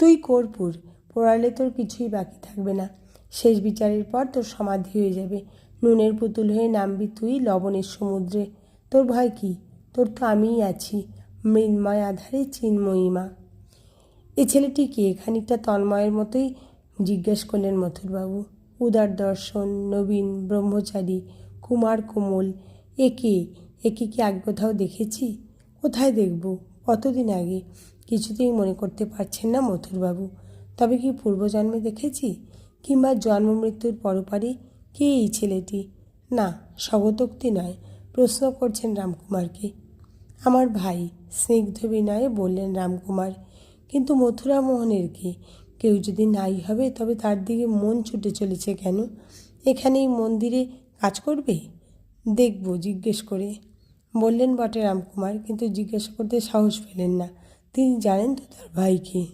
তুই কর্পূর পোড়ালে তোর কিছুই বাকি থাকবে না। শেষ বিচারের পর তোর সমাধি হয়ে যাবে। নুনের পুতুল হয়ে নামবি তুই লবণের সমুদ্রে। তোর ভয় কি? তোর তো আমিই আছি, মৃন্ময় আধারে চিন্ময়ীমা এ ছেলেটি কে? খানিকটা তন্ময়ের মতোই জিজ্ঞেস করলেন মথুরবাবু। উদার দর্শন, নবীন, ব্রহ্মচারী, কুমার, কোমল। একে একে কি আগে কোথাও দেখেছি? কোথায় দেখব? কতদিন আগে? কিছুতেই মনে করতে পারছেন না মথুরবাবু। তবে কি পূর্বজন্মে দেখেছি? কিংবা জন্ম মৃত্যুর পরপারে কে এই ছেলেটি? না, স্বগতোক্তি নয়, প্রশ্ন করছেন রামকুমারকে। আমার ভাই, স্নিগ্ধ বিনয়ে বললেন রামকুমার, কিন্তু মথুরা মোহনের কি? কেউ যদি নাই হবে, তবে তার দিকে মন ছুটে চলেছে কেন? এখানেই মন্দিরে কাজ করবে? দেখব, জিজ্ঞেস করে বললেন বটে রামকুমার কিন্তু জিজ্ঞাসা করতে সাহস পেলেন না। তিনি জানেন তো তার ভাইকে